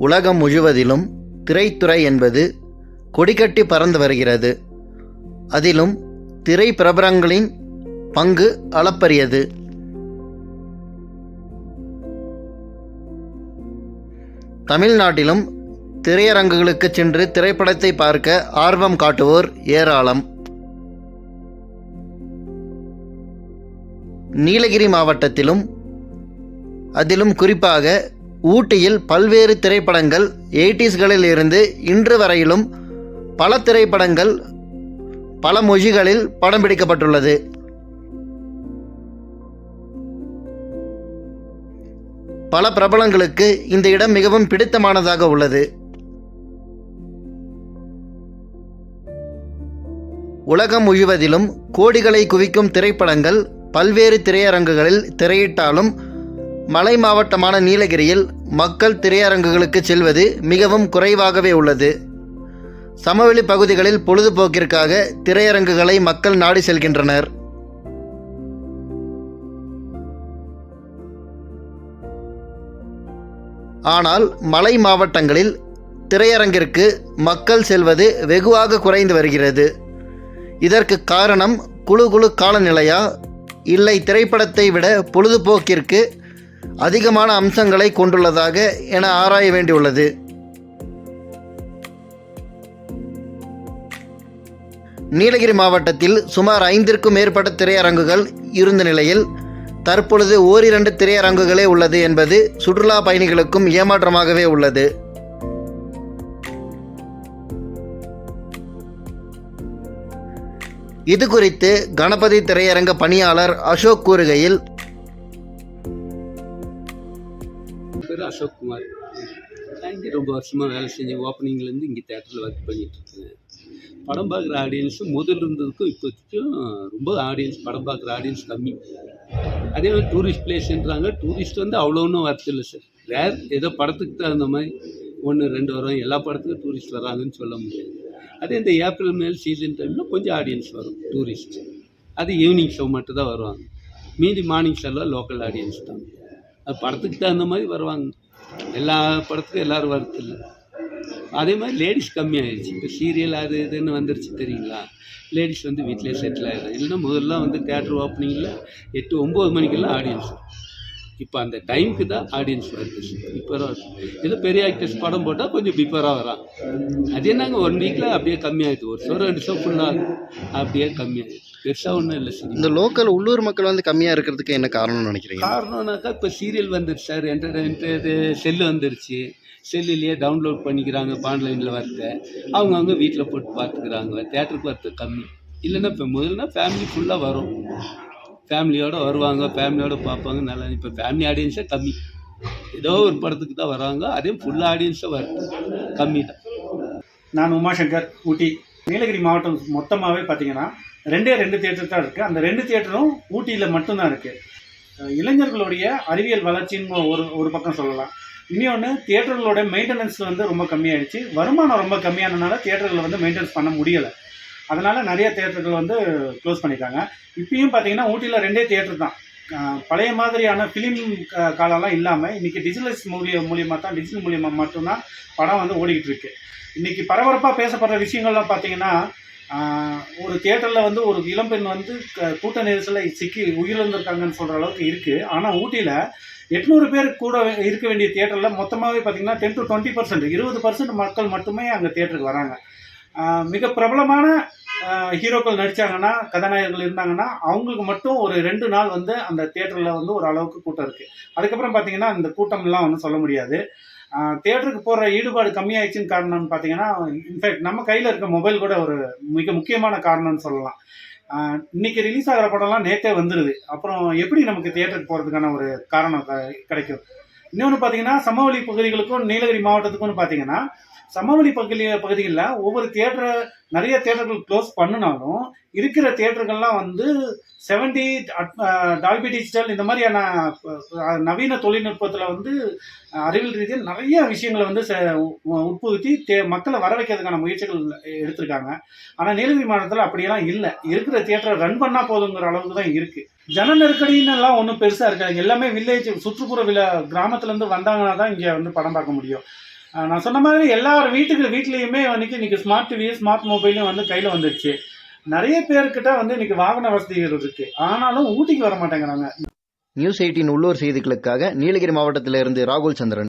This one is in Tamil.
உலகம் முழுவதிலும் திரைத்துறை என்பது கொடிகட்டி பறந்து வருகிறது. அதிலும் திரை பிரபலங்களின் பங்கு அளப்பரியது. தமிழ்நாட்டிலும் திரையரங்குகளுக்கு சென்று திரைப்படத்தை பார்க்க ஆர்வம் காட்டுவோர் ஏராளம். நீலகிரி மாவட்டத்திலும் அதிலும் குறிப்பாக ஊட்டியில் பல்வேறு திரைப்படங்கள் எயிட்டிஸ்களில் இருந்து இன்று வரையிலும் பல திரைப்படங்கள் பல மொழிகளில் படம் பிடிக்கப்பட்டுள்ளது. பல பிரபலங்களுக்கு இந்த இடம் மிகவும் பிடித்தமானதாக உள்ளது. உலகம் முழுவதிலும் கோடிகளை குவிக்கும் திரைப்படங்கள் பல்வேறு திரையரங்குகளில் திரையிட்டாலும் மலை மாவட்டமான நீலகிரியில் மக்கள் திரையரங்குகளுக்கு செல்வது மிகவும் குறைவாகவே உள்ளது. சமவெளி பகுதிகளில் பொழுதுபோக்கிற்காக திரையரங்குகளை மக்கள் நாடி செல்கின்றனர். ஆனால் மலை மாவட்டங்களில் திரையரங்கிற்கு மக்கள் செல்வது வெகுவாக குறைந்து வருகிறது. இதற்கு காரணம் குழு குழு காலநிலையா? இல்லை திரைப்படத்தை விட பொழுதுபோக்கிற்கு அதிகமான அம்சங்களை கொண்டுள்ளதாக என ஆராய வேண்டியுள்ளது. நீலகிரி மாவட்டத்தில் சுமார் ஐந்திற்கும் மேற்பட்ட திரையரங்குகள் இருந்த நிலையில் தற்பொழுது ஓரிரண்டு திரையரங்குகளே உள்ளது என்பது சுற்றுலா பயணிகளுக்கும் ஏமாற்றமாகவே உள்ளது. இது குறித்து கணபதி திரையரங்க பணியாளர் அசோக் கூறுகையில் பேர் அசோக் குமார். நான் இங்கே ரொம்ப வருஷமாக வேலை செஞ்சேன் ஓப்பனிங்லேருந்து இங்கே தேட்டரில் ஒர்க் பண்ணிகிட்ருக்கேன் படம் பார்க்குற ஆடியன்ஸும் முதல்ல இருந்ததுக்கும் இப்போதைக்கும் ரொம்ப ஆடியன்ஸ் படம் பார்க்குற ஆடியன்ஸ் கம்மி. அதே மாதிரி டூரிஸ்ட் பிளேஸ்ன்றாங்க டூரிஸ்ட் வந்து அவ்வளோ ஒன்றும் வரதில்லை சார் வேறு ஏதோ படத்துக்கு தகுந்த மாதிரி ஒன்று ரெண்டு வரும். எல்லா படத்துக்கும் டூரிஸ்ட் வராங்கன்னு சொல்ல முடியாது. அதே இந்த ஏப்ரல் மேல் சீசன் டைமில் கொஞ்சம் ஆடியன்ஸ் வரும் டூரிஸ்ட் அது ஈவினிங் ஷோ மட்டும் தான் வருவாங்க. மீதி மார்னிங் ஷோவில் லோக்கல் ஆடியன்ஸ் தான். படத்துக்கு தகுந்த மாதிரி வருவாங்க. எல்லா படத்துக்கும் எல்லோரும் வரதில்லை. அதே மாதிரி லேடிஸ் கம்மியாகிடுச்சு இப்போ சீரியல் அது இதுன்னு வந்துருச்சு தெரியுங்களா? லேடிஸ் வந்து வீட்டிலே செட்டில் ஆகிடும் இல்லைன்னா முதல்ல வந்து தேட்டர் ஓப்பனிங்கில் எட்டு ஒம்பது மணிக்கெல்லாம் ஆடியன்ஸ் இப்போ அந்த டைமுக்கு தான் ஆடியன்ஸ் வருது. இப்போ ஏதோ பெரிய ஆக்டர்ஸ் படம் போட்டால் கொஞ்சம் பிஃபராக வரான். அது என்னங்க ஒன் வீக்கில் அப்படியே கம்மியாகிடுது ஒரு ஷோ ரெண்டு ஷோ ஃபுல்லாக அப்படியே கம்மியாகிடுது பெருசாக ஒன்றும் இல்லை சரி இந்த லோக்கல் உள்ளூர் மக்கள் வந்து கம்மியாக இருக்கிறதுக்கு என்ன காரணம்னு நினைக்கிறீங்க? காரணம்னாக்கா இப்போ சீரியல் வந்துருச்சு சார். என்டர்டைன்மெண்ட் இது செல்லு வந்துருச்சு. செல்லுலேயே டவுன்லோட் பண்ணிக்கிறாங்க ஆன்லைனில் வரத. அவங்கவுங்க வீட்டில் போட்டு பார்த்துக்கிறாங்க. தேட்டருக்கு வரது கம்மி. இல்லைன்னா இப்போ முதல்ல ஃபேமிலி ஃபுல்லாக வரும். ஃபேமிலியோடு வருவாங்க ஃபேமிலியோடு பார்ப்பாங்க நல்லா இப்போ ஃபேமிலி ஆடியன்ஸே கம்மி. ஏதோ ஒரு படத்துக்கு தான் வராங்க அதே ஃபுல் ஆடியன்ஸாக வருது கம்மி தான். நான் உமாசங்கர் ஊட்டி. நீலகிரி மாவட்டம் மொத்தமாகவே பார்த்தீங்கன்னா ரெண்டே ரெண்டு தியேட்டர் தான் இருக்குது அந்த ரெண்டு தியேட்டரும் ஊட்டியில் மட்டும்தான் இருக்குது இளைஞர்களுடைய அறிவியல் வளர்ச்சின்னு ஒரு ஒரு பக்கம் சொல்லலாம். இன்னொன்று தியேட்டர்களோட மெயின்டெனன்ஸ் வந்து ரொம்ப கம்மியாயிடுச்சு. வருமானம் ரொம்ப கம்மியானனால தியேட்டர்களை வந்து மெயின்டெனன்ஸ் பண்ண முடியலை. அதனால் நிறைய தேட்டர்கள் வந்து க்ளோஸ் பண்ணிட்டாங்க. இப்பயும் பார்த்தீங்கன்னா ஊட்டியில் ரெண்டே தேட்டர் தான். பழைய மாதிரியான ஃபிலிம் காலம்லாம் இல்லாமல் இன்றைக்கி டிஜிட்டல்ஸ் மூலிய மூலியமாக தான் டிஜிட்டல் மூலியமாக மட்டும்தான் படம் வந்து ஓடிக்கிட்டு இருக்கு. இன்றைக்கி பரபரப்பாக பேசப்படுற விஷயங்கள்லாம் பார்த்தீங்கன்னா ஒரு தியேட்டரில் வந்து ஒரு இளம்பெண் வந்து க- கூட்ட நெரிசலில் சிக்கி உயிரிழந்திருக்காங்கன்னு சொல்கிற அளவுக்கு இருக்குது ஆனால் ஊட்டியில் எட்நூறு பேர் கூட இருக்க வேண்டிய தேட்டரில் மொத்தமாகவே பார்த்தீங்கன்னா டென் டு டுவெண்ட்டி பர்சன்ட் இருபது பர்சன்ட் மக்கள் மட்டுமே அங்கே தேட்டருக்கு வராங்க. மிக பிரபலமான ஹீரோக்கள் நடித்தாங்கன்னா கதாநாயகர்கள் இருந்தாங்கன்னா அவங்களுக்கு மட்டும் ஒரு ரெண்டு நாள் வந்து அந்த தேட்டரில் வந்து ஒரு அளவுக்கு கூட்டம் இருக்குது அதுக்கப்புறம் பார்த்தீங்கன்னா அந்த கூட்டம்லாம் வந்து சொல்ல முடியாது. தேட்டருக்கு போகிற ஈடுபாடு கம்மியாயிடுச்சுன்னு காரணம்னு பார்த்தீங்கன்னா இன்ஃபேக்ட் நம்ம கையில் இருக்க மொபைல் கூட ஒரு மிக முக்கியமான காரணம்னு சொல்லலாம். இன்னைக்கு ரிலீஸ் ஆகிற படம்லாம் நேற்றே வந்துடுது அப்புறம் எப்படி நமக்கு தியேட்டருக்கு போகிறதுக்கான ஒரு காரணம் க- கிடைக்கும்? இன்னொன்று பார்த்தீங்கன்னா சமவெளி பகுதிகளுக்கும் நீலகிரி மாவட்டத்துக்கும்னு பார்த்தீங்கன்னா சமவெளி பகுதி பகுதிகளில் ஒவ்வொரு தியேட்டர் நிறைய தியேட்டர்கள் க்ளோஸ் பண்ணினாலும் இருக்கிற தியேட்டர்கள்லாம் வந்து செவன்டி டால்பி டிஜிட்டல் இந்த மாதிரியான நவீன தொழில்நுட்பத்தில் வந்து அறிவியல் ரீதியில் நிறைய விஷயங்களை வந்து உட்புகுத்தி தே மக்களை வர வைக்கிறதுக்கான முயற்சிகள் எடுத்திருக்காங்க. ஆனால் நீலகிரி மாவட்டத்தில் அப்படியெல்லாம் இல்லை. இருக்கிற தியேட்டரை ரன் பண்ணால் போதுங்கிற அளவுக்கு தான் இருக்குது ஜன நெருக்கடின்னு எல்லாம் ஒன்றும் பெருசாக இருக்காது. எல்லாமே வில்லேஜ் சுற்றுப்புற வில கிராமத்துலேருந்து வந்தாங்கன்னா தான் இங்கே வந்து படம் பார்க்க முடியும். நான் சொன்ன மாதிரி எல்லார் வீட்டுக்கு வீட்லேயுமே வந்து இன்னைக்கு ஸ்மார்ட் டிவி ஸ்மார்ட் மொபைலும் வந்து கையில் வந்துடுச்சு நிறைய பேர்கிட்ட வந்து இன்னைக்கு வாகன வசதிகள் இருக்கு. ஆனாலும் ஊட்டிக்கு வர மாட்டேங்கிறாங்க. நியூஸ் எயிட்டின் உள்ளூர் செய்திகளுக்காக நீலகிரி மாவட்டத்திலிருந்து ராகுல் சந்திரன்.